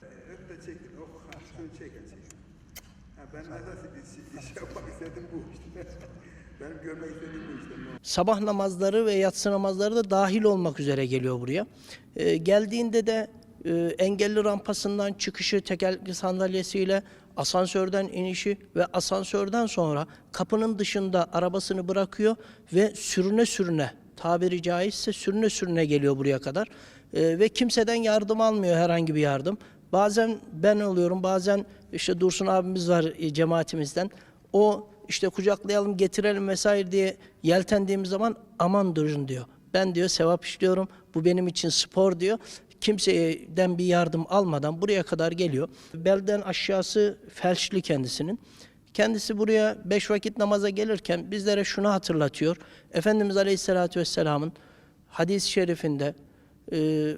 Hep de çekin. Oh, şunu çekin, çekin. Ben esas iş, iş yapmak istedim bu işte. Benim görmek istediğim bu işte. Sabah namazları ve yatsı namazları da dahil olmak üzere geliyor buraya. Ee, geldiğinde de e, engelli rampasından çıkışı tekerlekli sandalyesiyle asansörden inişi ve asansörden sonra kapının dışında arabasını bırakıyor ve sürüne sürüne tabiri caizse sürüne sürüne geliyor buraya kadar. Ee, ve kimseden yardım almıyor herhangi bir yardım. Bazen ben oluyorum bazen işte Dursun abimiz var e, cemaatimizden. O işte kucaklayalım getirelim vesaire diye yeltendiğimiz zaman aman durun diyor. Ben diyor sevap işliyorum bu benim için spor diyor. Kimseden bir yardım almadan buraya kadar geliyor. Belden aşağısı felçli kendisinin. Kendisi buraya beş vakit namaza gelirken bizlere şunu hatırlatıyor. Efendimiz Aleyhisselatü Vesselam'ın hadis-i şerifinde e,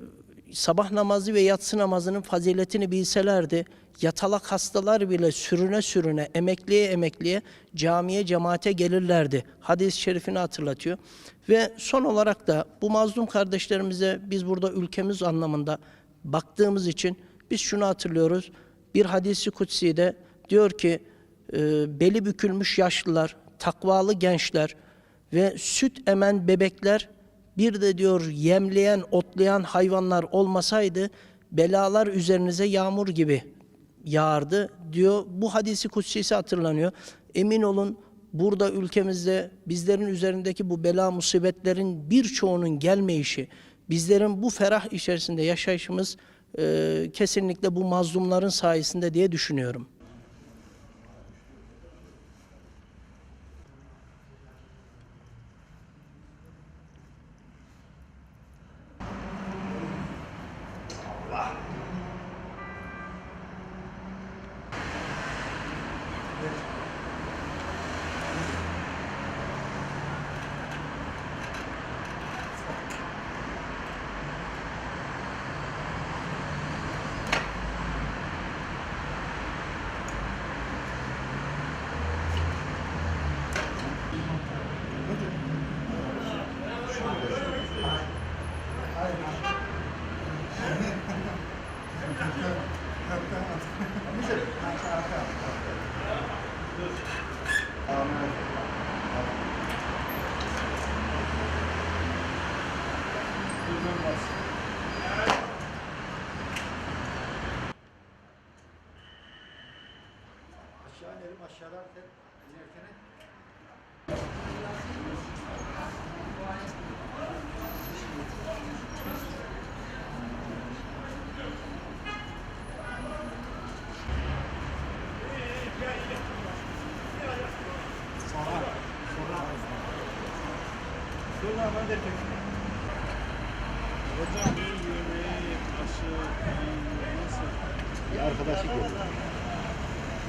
sabah namazı ve yatsı namazının faziletini bilselerdi, yatalak hastalar bile sürüne sürüne, emekliye emekliye camiye cemaate gelirlerdi. Hadis-i şerifini hatırlatıyor. Ve son olarak da bu mazlum kardeşlerimize biz burada ülkemiz anlamında baktığımız için biz şunu hatırlıyoruz. Bir hadisi kutsi'de diyor ki e, beli bükülmüş yaşlılar, takvalı gençler ve süt emen bebekler bir de diyor yemleyen, otlayan hayvanlar olmasaydı belalar üzerinize yağmur gibi yağardı diyor. Bu hadisi kutsisi hatırlanıyor. Emin olun burada ülkemizde bizlerin üzerindeki bu bela musibetlerin birçoğunun gelmeyişi, bizlerin bu ferah içerisinde yaşayışımız e, kesinlikle bu mazlumların sayesinde diye düşünüyorum. Aşağı inelim aşağıdan inerken Arkadaşı geliyor.